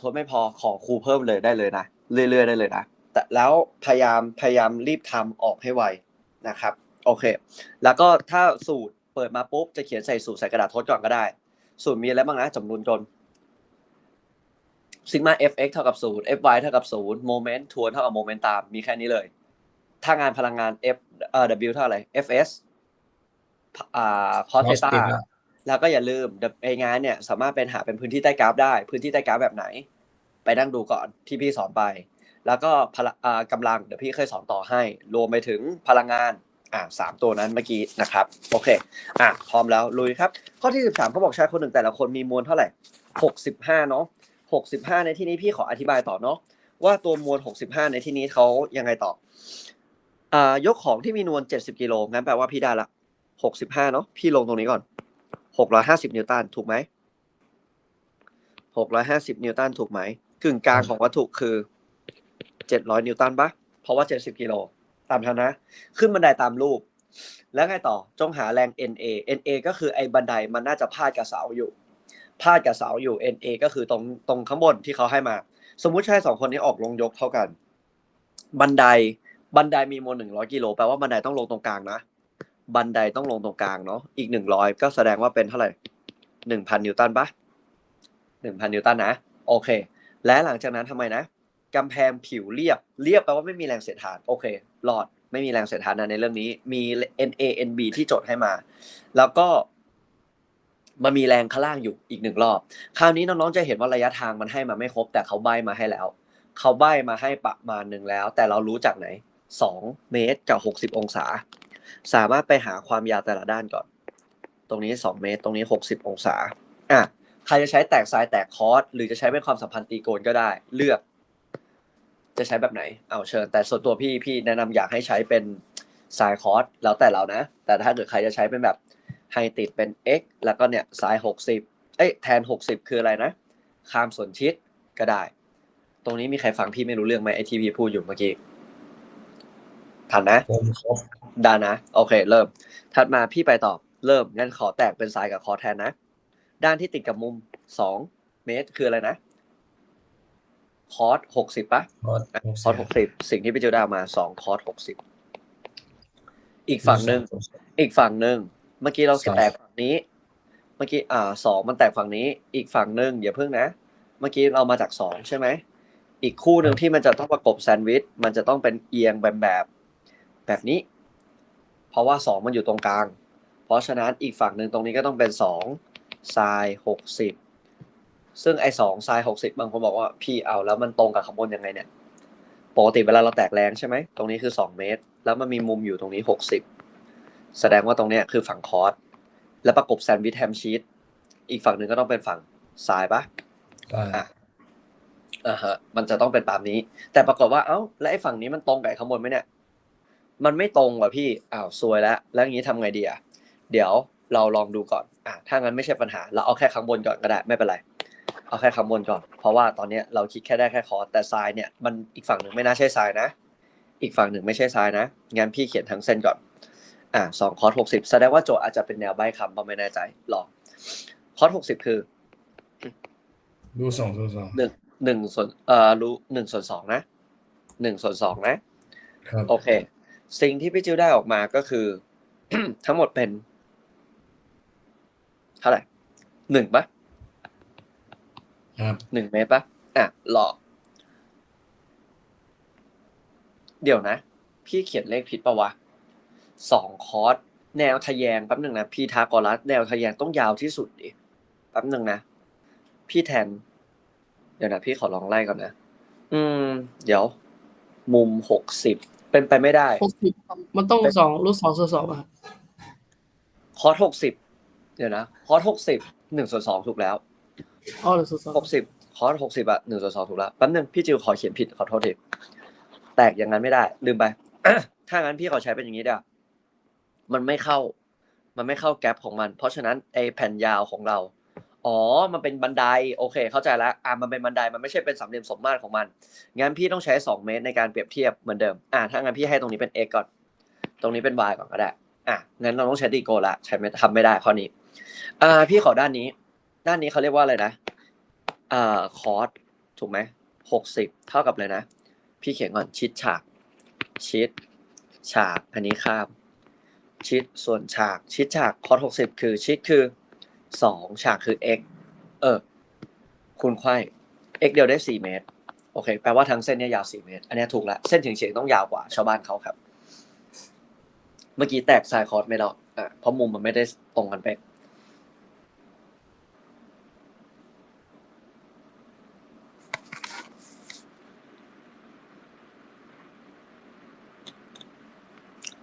ทดไม่พอขอครูเพิ่มเลยได้เลยนะเรื่อยๆได้เลยนะแต่แล้วพยายามพยายามรีบทำออกให้ไวนะครับโอเค แล้วก็ถ้าสูตรเปิดมาปุ๊บจะเขียนใส่สูตรใส่กระดาษทดก่อนก็ได้ สูตรมีอะไรบ้างนะจำนวนกลซิกมา fx เท่ากับศูนย์ fy เท่ากับศูนย์โมเมนต์ทวนเท่ากับโมเมนต์ตามมีแค่นี้เลย ถ้างานพลังงาน f เอ่อ w เท่าไหร่ fs อ่า cos Cos theta theta แล้วก็อย่าลืมไองานเนี่ยสามารถเป็นหาเป็นพื้นที่ใต้กราฟได้ พื้นที่ใต้กราฟแบบไหน ไปนั่งดูก่อนที่พี่สอนไป แล้วก็พละอ่ากำลังเดี๋ยวพี่เคยสอนต่อให้ รวมไปถึงพลังงานอ่าสามตัวนั้นเมื่อกี้นะครับ โอเคอะพร้อมแล้วลุยครับ ข้อที่13เขาบอกชายคนหนึ่งแต่ละคนมีมวลเท่าไหร่65เนาะ65ในที่นี้พี่ขออธิบายต่อเนาะว่าตัวมวล65ในที่นี้เขายังไงต่ออ่ายกของที่มีนวล70กิโลงั้นแปลว่าพี่ได้ละ65เนาะพี่ลงตรงนี้ก่อน 650 นิวตันถูกไหม 650 นิวตันถูกไหมกึ่งกลางของวัตถุคือ 700 นิวตันปะเพราะว่า 70 กิโลตามทันนะ ขึ้นบันไดตามรูป แล้วไงต่อจงหาแรง NA NA ก็คือไอ้บันไดมันน่าจะพาดกับเสาอยู่พาดกับเสาอยู่ NA ก็คือตรงตรงข้างบนที่เขาให้มา สมมุติชายสองคนนี้ออกลงยกเท่ากัน บันไดบันไดมีมวลหนึ่งร้อยกิโลแปลว่าบันไดต้องลงตรงกลางนะ บันไดต้องลงตรงกลางเนาะอีกหนึ่งร้อยก็แสดงว่าเป็นเท่าไหร่หนึ่งพันนิวตันปะหนึ่งพันนิวตันนะโอเค และหลังจากนั้นทำไมนะกำแพงผิวเรียบ เรียบแปลว่าไม่มีแรงเสียดทานโอเครอดไม่มีแรงเสียดทานนะในเรื่องนี้มี NA NB ที่จดให้มา แล้วก็มันมีแรงข้างล่างอยู่อีกหนึ่งรอบ คราวนี้น้องๆจะเห็นว่าระยะทางมันให้มาไม่ครบ แต่เขาใบมาให้แล้ว เขาใบมาให้ประมาณหนึ่งแล้ว แต่เรารู้จากไหนสองเมตรกับหกสิบองศา สามารถไปหาความยาวแต่ละด้านก่อน ตรงนี้สองเมตร ตรงนี้หกสิบองศาอะใครจะใช้แตกซ้ายแตกคอร์สหรือจะใช้เป็นความสัมพันธ์ตีโกนก็ได้ เลือก จะใช้แบบไหน เอาเชิญ แต่ส่วนตัวพี่พี่แนะนำอยากให้ใช้เป็นสายคอร์สแล้วแต่เรานะ แต่ถ้าเกิดใครจะใช้เป็นแบบให้ติดเป็น x แล้วก็เนี่ยสายหกสิบเอ้ยแทนหกสิบคืออะไรนะข้ามส่วนชิดก็ได้ ตรงนี้มีใครฟังพี่ไม่รู้เรื่องไหมไอทีพีพูดอยู่เมื่อกี้ทันนะผมครบ ได้นะ โอเค เริ่ม ถัดมาพี่ไปต่อเริ่ม งั้นขอแตกเป็นซ้ายกับคอแทนนะ ด้านที่ติดกับมุมสองเมตรคืออะไรนะ คอสหกสิบปะคอร์สคอสหกสิบ สิ่งที่พี่เจอได้มาสองคอสหกสิบ อีกฝั่งหนึ่ง อีกฝั่งหนึ่ง เมื่อกี้เราแตกฝั่งนี้ เมื่อกี้ อ่าสองมันแตกฝั่งนี้ อีกฝั่งหนึ่งอย่าเพิ่งนะ เมื่อกี้เรามาจากสองใช่ไหม อีกคู่หนึ่งที่มันจะต้องประกบแซนด์วิช มันจะต้องเป็นเอียงแบบแบบแบบนี้ เพราะว่าสองมันอยู่ตรงกลาง เพราะฉะนั้นอีกฝั่งหนึ่งตรงนี้ก็ต้องเป็นสองไซหกสิบซึ่งไอ้สองไซหกสิบบางคนบอกว่าพี่เอาแล้วมันตรงกับขางบวนยังไงเนี่ยปกติเวลาเราแตกแรงใช่ไหมตรงนี้คือสองเมตร แล้วมันมีมุมอยู่ตรงนี้หกสิบแสดงว่าตรงเนี้ยคือฝั่งคอร์สแล้วประกบแซนด์วิชแฮมชีสอีกฝั่งหนึ่งก็ต้องเป็นฝั่งซ้ายปะอ่าอะอ่าฮะมันจะต้องเป็นตามนี้ แต่ปรากฏว่าเอ้าแล้วไอ้ฝั่งนี้มันตรงกับไอ้ข้างบนไหมเนี่ย มันไม่ตรงว่ะพี่อ้าวซวยแล้วแล้วอย่างนี้ทำไงดีอะเดี๋ยวเราลองดูก่อนอะถ้างั้นไม่ใช่ปัญหา เราเอาแค่ข้างบนก่อนก็ได้ไม่เป็นไร เอาแค่ข้างบนก่อน เพราะว่าตอนเนี้ยเราคิดแค่ได้แค่คอร์สแต่ทรายเนี่ยมันอีกฝั่งหนึ่งไม่น่าใช่ทรายนะ อีกฝั่งหนึ่งไม่ใช่ทรายนะงั้นพี่เขียนทั้งเส้นก่อนอะสองคอร์สหกสิบแสดงว่าโจทย์อาจจะเป็นแนวใบ้คำเราไม่แน่ใจลองคอร์สหกสิบคือดูสองดูสองหนึ่งหนึ่งส่วนเอ่อรู้หนึ่งส่วนสองนะหนึ่งส่วนสองนะครับโอเค สิ่งที่พี่จิวได้ออกมาก็คือ ทั้งหมดเป็นเท่าไหร่หนึ่งปะครับหนึ่งเมตรปะอะหลอกเดี๋ยวนะ พี่เขียนเลขผิดปะวะสองคอร์สแนวทะแยงแป๊บหนึ่งนะพีทาโกรัสแนวทะแยงต้องยาวที่สุดดิแป๊บหนึ่งนะพี่แทน เดี๋ยวนะพี่ขอลองไล่ก่อนนะ อืม เดี๋ยว มุมหกสิบ เป็นไปไม่ได้หกสิบมันต้องสองรูทสองส่วนสองอะครับคอร์สหกสิบเดี๋ยวนะคอร์สหกสิบหนึ่งส่วนสองถูกแล้วอ๋อหรือส่วนสองหกสิบคอร์สหกสิบอะหนึ่งส่วนสองถูกแล้วแป๊บนึงพี่จิวขอเขียนผิดขอโทษทีแตกอย่างนั้นไม่ได้ ลืมไปถ้างั้นพี่ขอใช้เป็นอย่างนี้เด้อมันไม่เข้า มันไม่เข้าแกลบของมัน เพราะฉะนั้นไอแผ่นยาวของเรา อ๋อ มันเป็นบันได โอเค เข้าใจแล้วอ่ามันเป็นบันได มันไม่ใช่เป็นสามเหลี่ยมสมมาตรของมัน งั้นพี่ต้องใช้สองเมตรในการเปรียบเทียบเหมือนเดิม อ่าถ้างั้นพี่ให้ตรงนี้เป็น x ก่อน ตรงนี้เป็น y ก่อนก็ได้ อะ งั้นเราต้องใช้ตีโกละ ใช้ไม่ทำไม่ได้ข้อนี้ อ่า พี่ขอด้านนี้ ด้านนี้เขาเรียกว่าอะไรนะ อ่า คอร์สถูกไหมหกสิบเท่ากับเลยนะ พี่เขียนก่อน ชิดฉาก ชิด ฉาก อันนี้ข้าม ชิดส่วนฉาก ชิดฉาก คอสหกสิบคือ ชิดคือ สองฉากคือ x เออ คูณไขว้ x เดียวได้สี่เมตร โอเค แปลว่าทั้งเส้นเนี่ยยาวสี่เมตร อันนี้ถูกล้วเส้นเฉียงต้องยาวกว่าชาวบ้านเขาครับ เมื่อกี้แตกไซน์คอร์สไม่หรอกอะเพราะมุมมันไม่ได้ตรงกันเป๊ะ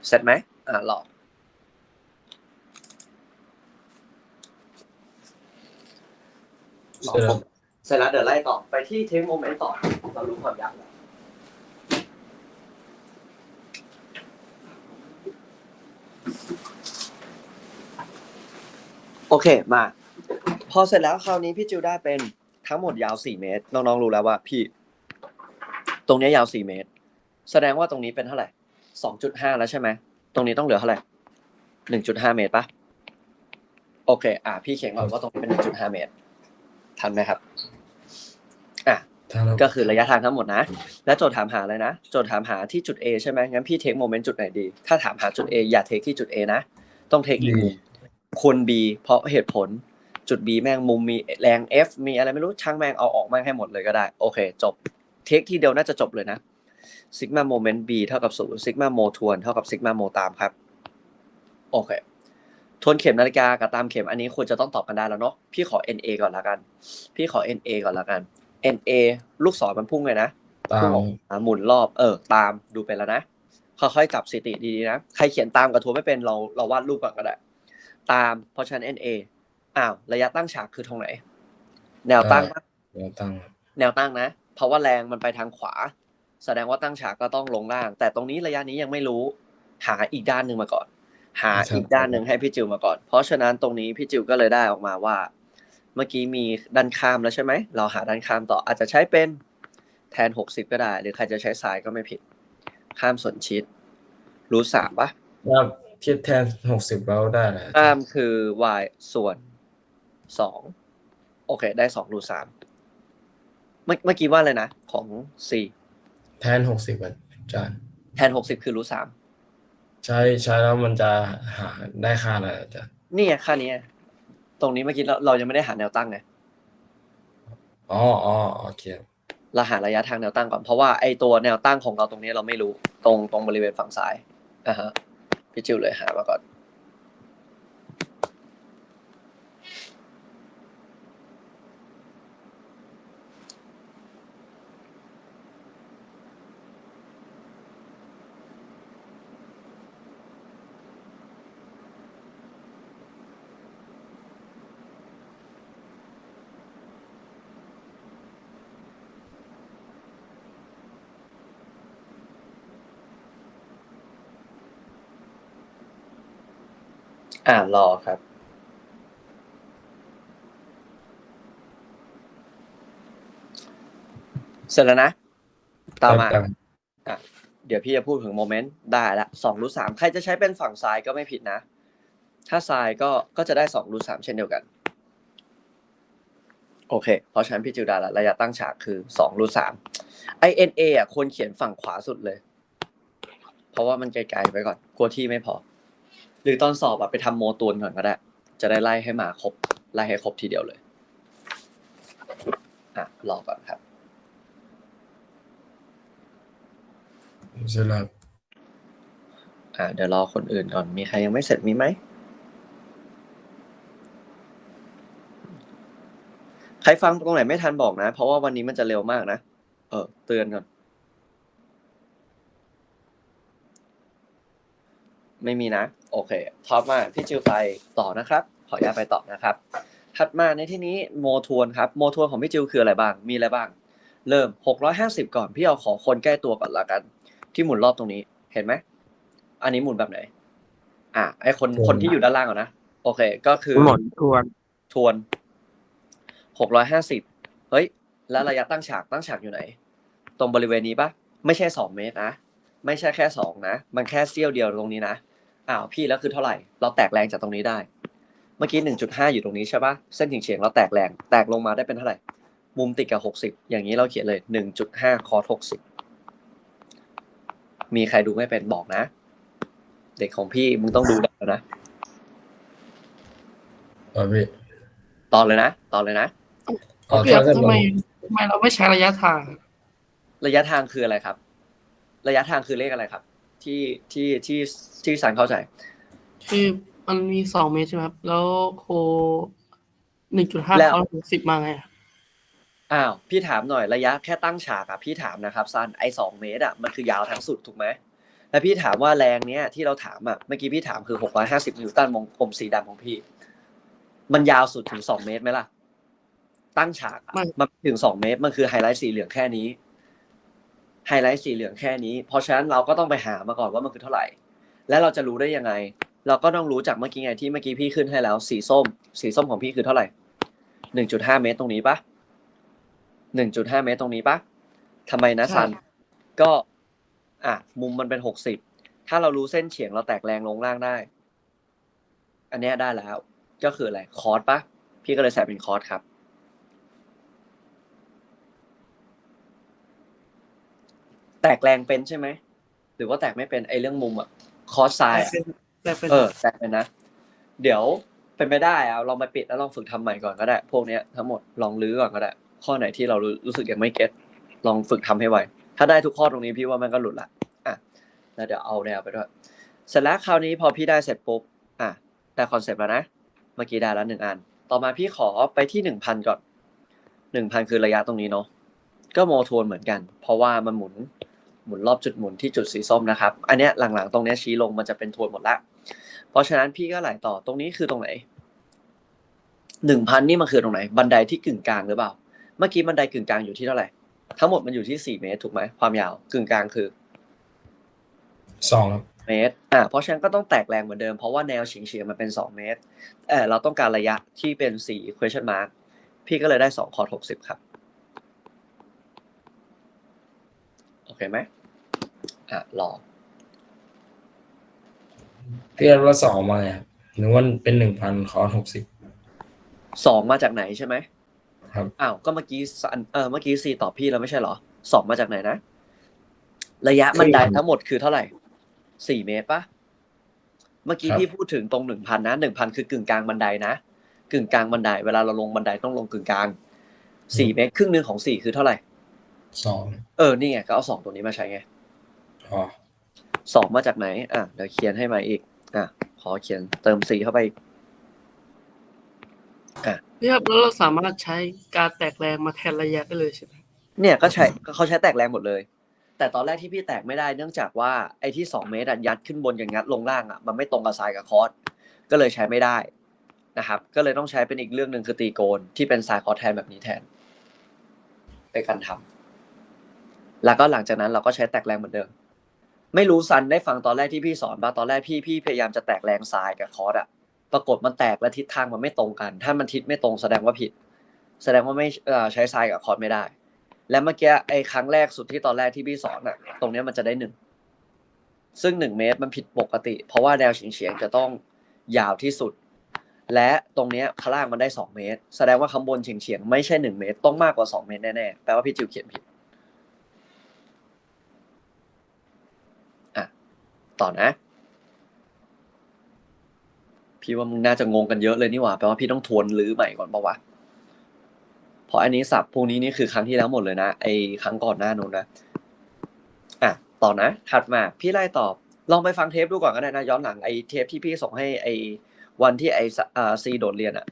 เสร็จไหมอ่าหลอก หลอกผมเสร็จแล้วเดี๋ยวไล่ต่อไปที่เทคโมเมนต์ต่อ เรารู้ความยากแล้วโอเคมา พอเสร็จแล้วคราวนี้พี่จิวได้เป็นทั้งหมดยาว4เมตร น้องๆรู้แล้วว่าพี่ ตรงเนี้ยยาว4เมตร แสดงว่าตรงนี้เป็นเท่าไหร่2.5แล้วใช่ไหมตรงนี้ต้องเหลือเท่าไหร่1.5เมตรปะโอเค อะพี่เขียนก่อนว่าตรงนี้เป็น1.5เมตร ทันไหมครับอะทางเราก็คือระยะทางทั้งหมดนะ และโจทย์ถามหาอะไรนะ โจทย์ถามหาที่จุด A ใช่ไหมงั้นพี่เทคโมเมนต์จุดไหนดี ถ้าถามหาจุด A อย่าเทคที่จุด A นะ ต้องเทคอีกมุมคูณ B เพราะเหตุผลจุด B แม่งมุมมีแรง F มีอะไรไม่รู้ช่างแม่งเอาออกแม่งให้หมดเลยก็ได้ โอเค จบ เทคทีเดียวน่าจะจบเลยนะซิกมาโมเมนต์ B เท่ากับศูนย์ซิกมาโมทวนเท่ากับซิกมาโมตามครับ โอเค ทวนเข็มนาฬิกากับตามเข็มอันนี้ควรจะต้องตอบกันได้แล้วเนาะพี่ขอ NA ก่อนละกัน พี่ขอ NA ก่อนละกัน NA ลูกศรมันพุ่งเลยนะตามอะหมุนรอบเออตามดูเป็นแล้วนะค่อยๆจับสถิติดีๆนะใครเขียนตามกับทัวร์ไม่เป็นเราเราวาดรูปก่อนก็ได้ตามเพราะฉะนั้น NA อ้าวระยะตั้งฉากคือตรงไหน แนวตั้งปะเดี๋ยวตั้ง แนวตั้งนะ เพราะว่าแรงมันไปทางขวา แสดงว่าตั้งฉากก็ต้องลงล่าง แต่ตรงนี้ระยะนี้ยังไม่รู้หาอีกด้านหนึ่งมาก่อน หาอีกด้านหนึ่งให้พี่จิวมาก่อน เพราะฉะนั้นตรงนี้พี่จิวก็เลยได้ออกมาว่า เมื่อกี้มีด้านข้ามแล้วใช่ไหม เราหาด้านข้ามต่ออาจจะใช้เป็นแทนหกสิบก็ได้ หรือใครจะใช้สายก็ไม่ผิด ข้ามส่วนชิด รู้สามปะว่าคิดแทนหกสิบแล้วได้แหละข้ามคือ y ส่วนสองโอเค ได้สองรูทสามเมื่อเมื่อกี้ว่าเลยนะ ของ c แทนหกสิบอาจารย์แทนหกสิบคือรูทสาม ใช้ใช้แล้วมันจะหาได้ค่าอะไรอาจารย์นี่ไงค่านี้ไงตรงนี้เมื่อกี้เราเรายังไม่ได้หาแนวตั้งไงอ๋ออ๋อโอเคเราหาระยะทางแนวตั้งก่อนเพราะว่าไอตัวแนวตั้งของเราตรงนี้เราไม่รู้ ตรงตรงบริเวณฝั่งซ้ายอะฮะพี่จิวเลยหามาก่อน อ่ารอครับ เสร็จแล้วนะ ตามมาแป๊บอะ เดี๋ยวพี่จะพูดถึงโมเมนต์ ได้ละสองรูทสามใครจะใช้เป็นฝั่งซ้ายก็ไม่ผิดนะ ถ้าซ้ายก็ ก็จะได้สองรูทสามเช่นเดียวกัน โอเค เพราะฉะนั้นพี่จิวดาละระยะตั้งฉากคือสองรูทสามไอเอ็นเอะควรเขียนฝั่งขวาสุดเลย เพราะว่ามันไกลๆไปก่อน กลัวที่ไม่พอ หรือตอนสอบอะไปทำโมตูนก่อนก็ได้ จะได้ไล่ให้มาครบไล่ให้ครบทีเดียวเลยอะรอก่อนครับเสร็จแล้วอ่าเดี๋ยวรอคนอื่นก่อนมีใครยังไม่เสร็จมีไหมใครฟังตรงไหนไม่ทันบอกนะ เพราะว่าวันนี้มันจะเร็วมากนะ เออ เตือนก่อน ไม่มีนะ โอเคท็อปมาพี่จิวไปต่อนะครับ ขออนุญาตไปต่อนะครับ ถัดมาในที่นี้โมทวนครับโมทวนของพี่จิวคืออะไรบ้าง มีอะไรบ้าง เริ่ม 650 ก่อนพี่เอาขอคนใกล้ตัวก่อนละกัน ที่หมุนรอบตรงนี้เห็นไหมอันนี้หมุนแบบไหน อะไอคนคนที่อยู่ด้านล่างก่อนนะโอเค ก็คือหมดทวนทวน 650 เฮ้ย แล้วระยะตั้งฉากตั้งฉากอยู่ไหน ตรงบริเวณนี้ปะไม่ใช่ 2 เมตรนะไม่ใช่แค่ 2 นะ มันแค่เสี้ยวเดียวตรงนี้นะ อ้าวพี่แล้วคือเท่าไหร่ เราแตกแรงจากตรงนี้ได้ เมื่อกี้1.5อยู่ตรงนี้ใช่ปะเส้นเฉียงๆเราแตกแรง แตกลงมาได้เป็นเท่าไหร่บมุมติดกับหกสิบอย่างนี้เราเขียนเลยหนึ่งจุดห้าคอสหกสิบมีใครดูไม่เป็นบอกนะ เด็กของพี่มึงต้องดูแล้วนะเออพี่ตอนเลยนะตอนเลยนะอ๋อพี่ครับถ้าเกิดทำเราไมทำไมเราไม่ใช้ระยะทาง ระยะทางคืออะไรครับ ระยะทางคือเลขอะไรครับ ที่ที่ที่ที่สันเข้าใจ คือมันมีสองเมตรใช่ไหมครับ แล้วโคหนึ่งจุดห้าแล้วคอสิบมาไงอะอ้าวพี่ถามหน่อยระยะแค่ตั้งฉากอะพี่ถามนะครับซันไอสองเมตรอะมันคือยาวทั้งสุดถูกไหมแล้วพี่ถามว่าแรงเนี้ยที่เราถามอะเมื่อกี้พี่ถามคือหกร้อยห้าสิบนิวตันวงกลมสีดำของพี่ มันยาวสุดถึงสองเมตรไหมล่ะ ตั้งฉากอะมันถึงสองเมตรมันคือไฮไลท์สีเหลืองแค่นี้ ไฮไลท์สีเหลืองแค่นี้ เพราะฉะนั้นเราก็ต้องไปหามาก่อนว่ามันคือเท่าไหร่ แล้วเราจะรู้ได้ยังไง เราก็ต้องรู้จากเมื่อกี้ไงที่เมื่อกี้พี่ขึ้นให้แล้ว สีส้ม สีส้มของพี่คือเท่าไหร่หนึ่งจุดห้าเมตรตรงนี้ปะหนึ่งจุดห้าเมตรตรงนี้ปะทำไมนะซัน ก็ อะ มุมมันเป็นหกสิบถ้าเรารู้เส้นเฉียงเราแตกแรงลงล่างได้ อันเนี้ยได้แล้ว ก็คืออะไรคอร์สปะพี่ก็เลยใส่เป็นคอร์สครับ แตกแรงเป็นใช่ไหมหรือว่าแตกไม่เป็นไอเรื่องมุมอะคอร์สไซแต่อะเป็นแต่เป็นเออแตกเป็นนะ เดี๋ยวเป็นไปได้เอาลองไปปิดแล้วลองฝึกทำใหม่ก่อนก็ได้ พวกเนี้ยทั้งหมดลองลื้อก่อนก็ได้ ข้อไหนที่เรารู้รู้สึกยังไม่เก็ตลองฝึกทำให้ไวถ้าได้ทุกข้อตรงนี้พี่ว่ามันก็หลุดละอะแล้วเดี๋ยวเอาแนวไปด้วยเสร็จแล้วคราวนี้พอพี่ได้เสร็จปุ๊บอะได้คอนเซปต์แล้วนะเมื่อกี้ได้แล้วหนึ่งอัน ต่อมาพี่ขอไปที่หนึ่งพันก่อนหนึ่งพันคือระยะตรงนี้เนาะก็โมโทนเหมือนกัน เพราะว่ามันหมุน หมุนรอบจุดหมุนที่จุดสีส้มนะครับ อันเนี้ยหลังๆ ตรงเนี้ยชี้ลงมันจะเป็นโทนหมดละ เพราะฉะนั้นพี่ก็ไหลต่อตรงนี้คือตรงไหนหนึ่งพันนี่มันคือตรงไหน บันไดที่กึ่งกลางหรือเปล่า เมื่อกี้บันไดกึ่งกลางอยู่ที่เท่าไหร่ ทั้งหมดมันอยู่ที่สี่เมตรถูกไหมความยาวกึ่งกลางคือสองครับเมตรอ่าเพราะฉะนั้นก็ต้องแตกแรงเหมือนเดิมเพราะว่าแนวเฉียงเฉียงๆมันเป็นสองเมตรเออเราต้องการระยะที่เป็นสี่ question mark พี่ก็เลยได้สองคอร์หกสิบครับ โอเคไหม อะรอพี่เอาว่าสองมาไงครับหรือว่าเป็นหนึ่งพันคอร์สหกสิบสองมาจากไหนใช่ไหมครับ อ้าวก็เมื่อกี้สันเออเมื่อกี้ซีตอบพี่แล้วไม่ใช่เหรอสองมาจากไหนนะ ระยะบันไดทั้งหมดคือเท่าไหร่สี่เมตรปะเมื่อกี้พี่พูดถึงตรงหนึ่งพันนะหนึ่งพันคือกึ่งกลางบันไดนะกึ่งกลางบันได เวลาเราลงบันไดต้องลงกึ่งกลางสี่เมตร ครึ่งหนึ่งของสี่คือเท่าไหร่ สองเออนี่ไงก็เอาสองตัวนี้มาใช้ไงอ๋อ สองมาจากไหน อะเดี๋ยวเขียนให้ใหม่อีก อะ ขอเขียนเติมสี่เข้าไปอีกพี่ครับแล้วเราสามารถใช้การแตกแรงมาแทนระยะได้เลยใช่ไหมเนี่ยก็ใช้ก็เขาใช้แตกแรงหมดเลย แต่ตอนแรกที่พี่แตกไม่ได้เนื่องจากว่าไอ้ที่สองเมตรอะยัดขึ้นบนกับงัดลงล่างอะมันไม่ตรงกับทรายกับคอร์สก็เลยใช้ไม่ได้นะครับ ก็เลยต้องใช้เป็นอีกเรื่องหนึ่งคือตีโกนที่เป็นทรายคอร์สแทนแบบนี้แทนไปกันทำแล้วก็หลังจากนั้นเราก็ใช้แตกแรงเหมือนเดิม ไม่รู้ซันได้ฟังตอนแรกที่พี่สอนป่ะตอนแรกพี่พี่พยายามจะแตกแรงทรายกับคอร์สอะปรากฏมันแตกและทิศทางมันไม่ตรงกัน ถ้ามันทิศไม่ตรงแสดงว่าผิด แสดงว่าไม่ใช้ทรายกับคอร์สไม่ได้ และเมื่อกี้ไอ้ครั้งแรกสุดที่ตอนแรกที่พี่สอนอะตรงเนี้ยมันจะได้หนึ่งซึ่งหนึ่งเมตรมันผิดปกติ เพราะว่าแนวเฉียงๆจะต้องยาวที่สุด และตรงเนี้ยข้างล่างมันได้สองเมตร แสดงว่าข้างบนเฉียงๆไม่ใช่หนึ่งเมตรต้องมากกว่าสองเมตรแน่ๆแปลว่าพี่จิวเขียนผิด อะ ต่อนะ พี่ว่ามึงน่าจะงงกันเยอะเลยนี่หว่าแปลว่าพี่ต้องทวนรื้อใหม่ก่อนปะวะเพราะอันนี้สับพวกนี้นี่คือครั้งที่แล้วหมดเลยนะไอ้ครั้งก่อนหน้านู้นนะอะต่อนะถัดมา พี่ไล่ตอบ ลองไปฟังเทปดูก่อนก็ได้นะย้อนหลังไอ้เทปที่พี่ส่งให้ไอ้วันที่ไอ้ซีโดดเรียนอะ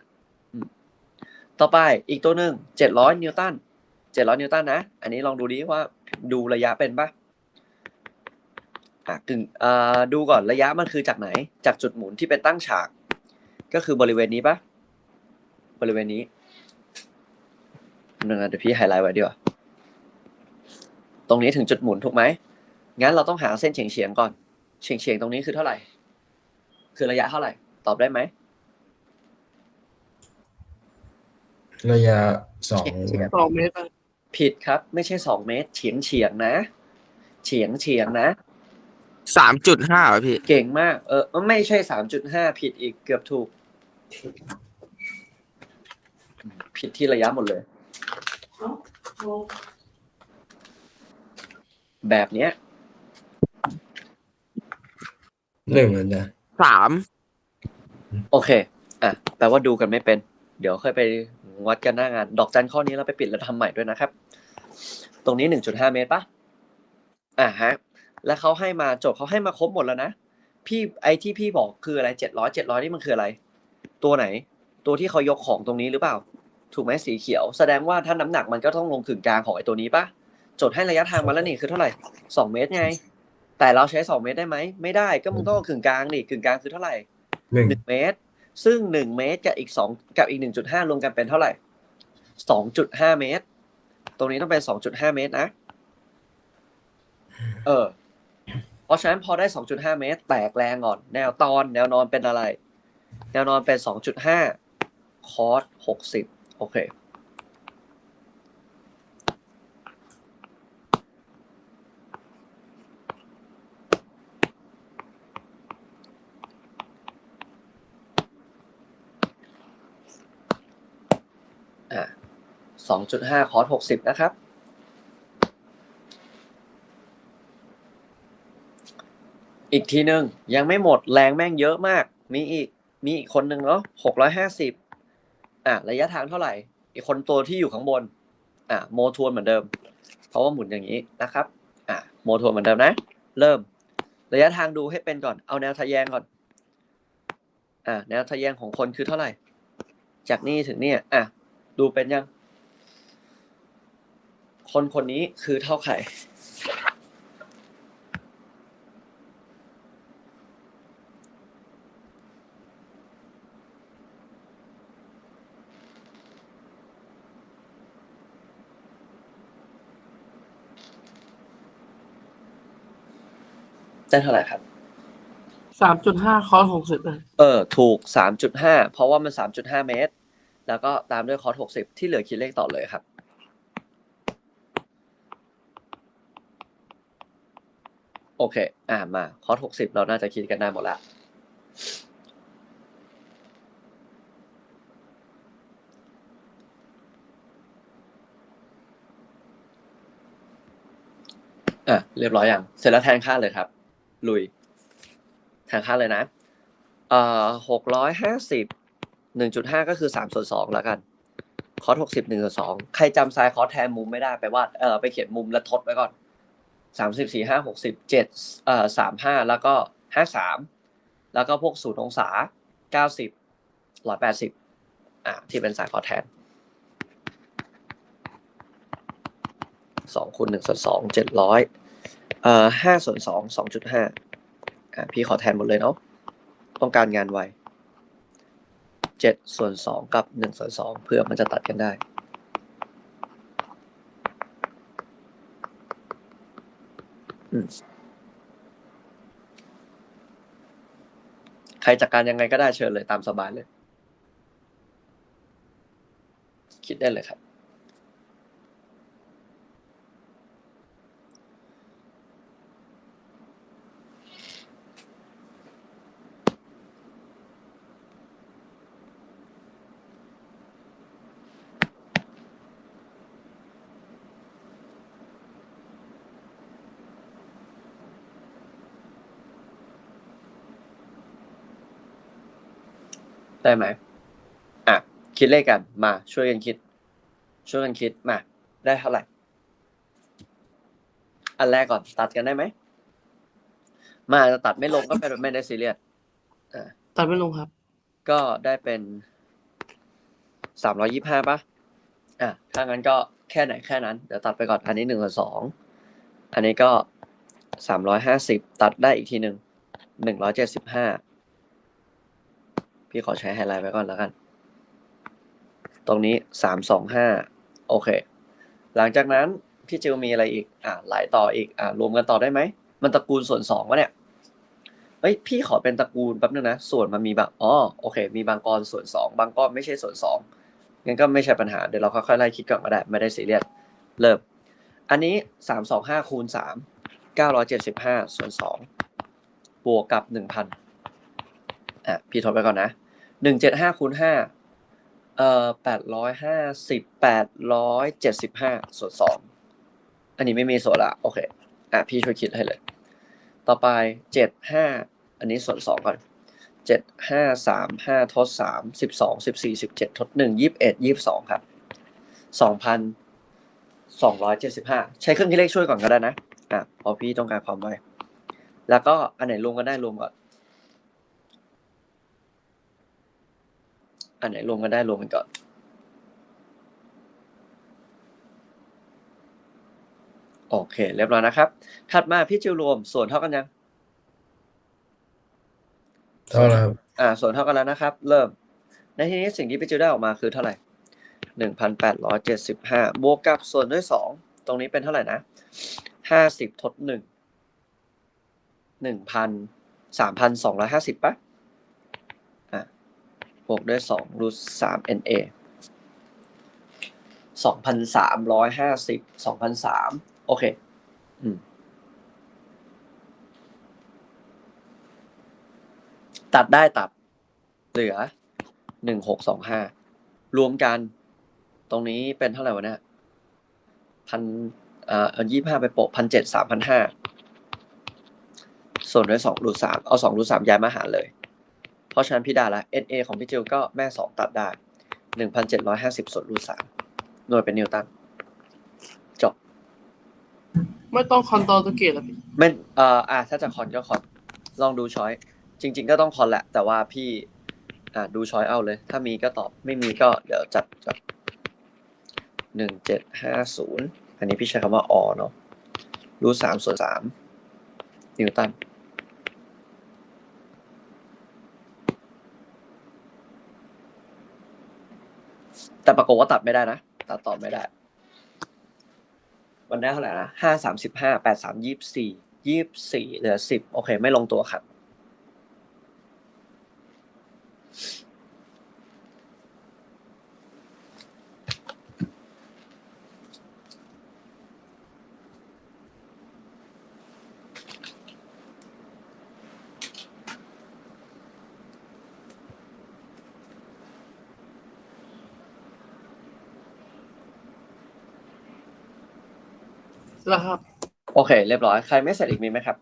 ต่อไปอีกตัวหนึ่งเจ็ดร้อยนิวตันเจ็ดร้อยนิวตันนะ อันนี้ลองดูดิว่าดูระยะเป็นปะ อะกึ่งอ่าดูก่อนระยะมันคือจากไหน จากจุดหมุนที่เป็นตั้งฉาก ก็คือบริเวณนี้ปะบริเวณนี้หนึ่งนะเดี๋ยวพี่ไฮไลท์ไว้ดีกว่าตรงนี้ถึงจุดหมุนถูกไหมงั้นเราต้องหาเส้นเฉียงเฉียงๆก่อน เฉียงเฉียงๆตรงนี้คือเท่าไหร่ คือระยะเท่าไหร่ ตอบได้ไหมระยะสองเฉียงสองเมตรอะผิดครับ ไม่ใช่สองเมตร เฉียงเฉียงๆนะ เฉียงเฉียงๆนะ สามจุดห้าพี่ เก่งมาก เออ ไม่ใช่สามจุดห้าผิดอีกเกือบถูก ผิดที่ระยะหมดเลย แบบเนี้ยหนึ่งเลยนะสามโอเค อะแปลว่าดูกันไม่เป็น เดี๋ยวค่อยไปวัดกันหน้างาน ดอกจันข้อนี้เราไปปิดแล้วทำใหม่ด้วยนะครับ ตรงนี้หนึ่งจุดห้าเมตรปะอ่าฮะ แล้วเขาให้มาโจทย์เขาให้มาครบหมดแล้วนะพี่ไอที่พี่บอกคืออะไรเจ็ดร้อยเจ็ดร้อยนี่มันคืออะไร ตัวไหน ตัวที่เขายกของตรงนี้หรือเปล่า ถูกไหมสีเขียว แสดงว่าถ้าน้ำหนักมันก็ต้องลงกึ่งกลางของไอตัวนี้ปะโจทย์ให้ระยะทางมาแล้วนี่คือเท่าไหร่สองเมตรไง แต่เราใช้สองเมตรได้ไหมไม่ได้ก็มึงต้องเอากึ่งกลางดิกึ่งกลางคือเท่าไหร่หนึ่งหนึ่งเมตร ซึ่งหนึ่งเมตรกับอีกสองกับอีกหนึ่งจุดห้ารวมกันเป็นเท่าไหร่สองจุดห้าเมตร ตรงนี้ต้องเป็นสองจุดห้าเมตรนะ เออ เพราะฉะนั้นพอได้สองจุดห้าเมตร แตกแรงก่อน แนวตอน แนวนอนเป็นอะไร แนวนอนเป็นสองจุดห้าคอสหกสิบโอเคอ่าสองจุดห้าคอสหกสิบนะครับ อีกทีหนึ่งยังไม่หมดแรงแม่งเยอะมาก มีอีกมีอีกคนหนึ่งเนาะหกร้อยห้าสิบอะระยะทางเท่าไหร่ อีกคนตัวที่อยู่ข้างบน อะโมทวนเหมือนเดิม เพราะว่าหมุนอย่างนี้นะครับ อะโมทวนเหมือนเดิมนะ เริ่ม ระยะทางดูให้เป็นก่อนเอาแนวทะแยงก่อน อะแนวทะแยงของคนคือเท่าไหร่ จากนี่ถึงเนี่ยอะดูเป็นยัง คนคนนี้คือเท่าไข่ ได้เท่าไหร่ครับ สามจุดห้าคอร์สหกสิบเลยเออ ถูกสามจุดห้าเพราะว่ามันสามจุดห้าเมตร แล้วก็ตามด้วยคอร์สหกสิบที่เหลือคิดเลขต่อเลยครับ โอเค อ่ามาคอร์สหกสิบเราน่าจะคิดกันได้หมดละ อะเรียบร้อยอย่าง เสร็จแล้วแทนค่าเลยครับ ลุยแทนค่าเลยนะเอ่อหกร้อยห้าสิบหนึ่งจุดห้าก็คือสามส่วนสองแล้วกัน คอร์สหกสิบหนึ่งส่วนสองใครจำซายคอร์สแทนมุมไม่ได้ไปวาดเออไปเขียนมุมแล้วทดไว้ก่อนสามสิบสี่ห้าหกสิบเจ็ดเอ่อสามห้าแล้วก็ห้าสามแล้วก็พวกศูนย์องศาเก้าสิบร้อยแปดสิบอะที่เป็นสายคอร์สแทนสองคูณหนึ่งส่วนสองเจ็ดร้อย เอ่อห้าส่วนสองสองจุดห้าอะพี่ขอแทนหมดเลยเนาะต้องการงานไวเจ็ดส่วนสองกับหนึ่งส่วนสองเพื่อมันจะตัดกันได้ใครจัดการยังไงก็ได้เชิญเลยตามสบายเลย คิดได้เลยครับ ได้ไหมอะคิดเลขกันมาช่วยกันคิด ช่วยกันคิดมาได้เท่าไหร่ อันแรกก่อนตัดกันได้ไหมมาจะตัดไม่ลงก็เป็นไม่ได้ซีเรียสอ่าตัดไม่ลงครับ ก็ได้เป็นสามร้อยี่ห้าป่ะอะถ้างั้นก็แค่ไหนแค่นั้นเดี๋ยวตัดไปก่อนอันนี้หนึ่งส่วนสองอันนี้ก็สามร้อยห้าสิบตัดได้อีกทีหนึ่งหนึ่งร้อยเจ็ดสิบห้า พี่ขอใช้ไฮไลท์ไว้ก่อนแล้วกัน ตรงนี้สามสองห้าโอเค หลังจากนั้นพี่จิวมีอะไรอีก อะไหลต่ออีก อะรวมกันต่อได้ไหม มันตระกูลส่วนสองวะเนี่ยเฮ้ยพี่ขอเป็นตระกูลแป๊บนึงนะ ส่วนมันมีบางอ๋อโอเค มีบางกรส่วนสองบางก้อนไม่ใช่ส่วนสองงั้นก็ไม่ใช่ปัญหา เดี๋ยวเราค่อยๆไล่คิดก่อนก็ได้ ไม่ได้ซีเรียส เริ่ม อันนี้สามสองห้าคูณสามเก้าร้อยเจ็ดสิบห้าส่วนสองบวกกับหนึ่งพัน อะพี่ทดไปก่อนนะหนึ่งเจ็ดห้าคูณห้าเอ่อแปดร้อยห้าสิบแปดร้อยเจ็ดสิบห้าส่วนสองอันนี้ไม่มีส่วนละโอเคอะพี่ช่วยคิดให้เลย ต่อไปเจ็ดห้าอันนี้ส่วนสองก่อนเจ็ดห้าสามห้าทดสามสิบสองสิบสี่สิบเจ็ดทดหนึ่งยี่สิบเอ็ดยี่สิบสองครับสองพันสองร้อยเจ็ดสิบห้าใช้เครื่องคิดเลขช่วยก่อนก็ได้นะอะพอพี่ต้องการความไวแล้วก็อันไหนรวมกันได้รวมก่อน อันไหนรวมกันได้รวมกันก่อน โอเค เรียบร้อยนะครับถัดมาพี่จิวรวมส่วนเท่ากันยังเท่าไหร่ครับอ่า ส่วนเท่ากันแล้วนะครับ เริ่ม ในที่นี้สิ่งที่พี่จิวได้ออกมาคือเท่าไหร่หนึ่งพันแปดร้อยเจ็ดสิบห้าบวกกับส่วนด้วยสองตรงนี้เป็นเท่าไหร่นะห้าสิบทดหนึ่งหนึ่งพันสามพันสองร้อยห้าสิบปะอะ บวกด้วยสองรูทสาม NA สองพันสามร้อยห้าสิบสองพันสามโอเค อืม ตัดได้ตัด เหลือหนึ่งหกสองห้ารวมกัน ตรงนี้เป็นเท่าไหร่วะเนี่ยพันเอ่อยี่ห้าไปโปะพันเจ็ดสามพันห้าส่วนด้วยสองรูทสามเอาสองรูทสามย้ายมาหารเลย ราะฉะนั้นพี่ได้ละ NA ของพี่จิวก็แม่สองตัดได้หนึ่งพันเจ็ดร้อยห้าสิบส่วนรูทสามหน่วยเป็นนิวตันจบ ไม่ต้องคอนโทรลตัวเกตหรอพี่ไม่เอ่ออะถ้าจะคอนก็คอน ลองดูช้อย จริง ๆ ก็ต้องคอนแหละ แต่ว่าพี่อะดูช้อยเอาเลย ถ้ามีก็ตอบ ไม่มีก็เดี๋ยวจัดจัดหนึ่งเจ็ดห้าศูนย์อันนี้พี่ใช้คำว่าอเนาะรูทสามส่วนสามนิวตัน แต่ปรากฏว่าตัดไม่ได้นะ ตัดต่อไม่ได้วันได้เท่าไหร่นะห้าสามสิบห้าแปดสามยี่สี่ยี่สี่เหลือสิบโอเค ไม่ลงตัวครับ แล้วครับ โอเค เรียบร้อย ใครไม่เสร็จอีกมีไหมครับ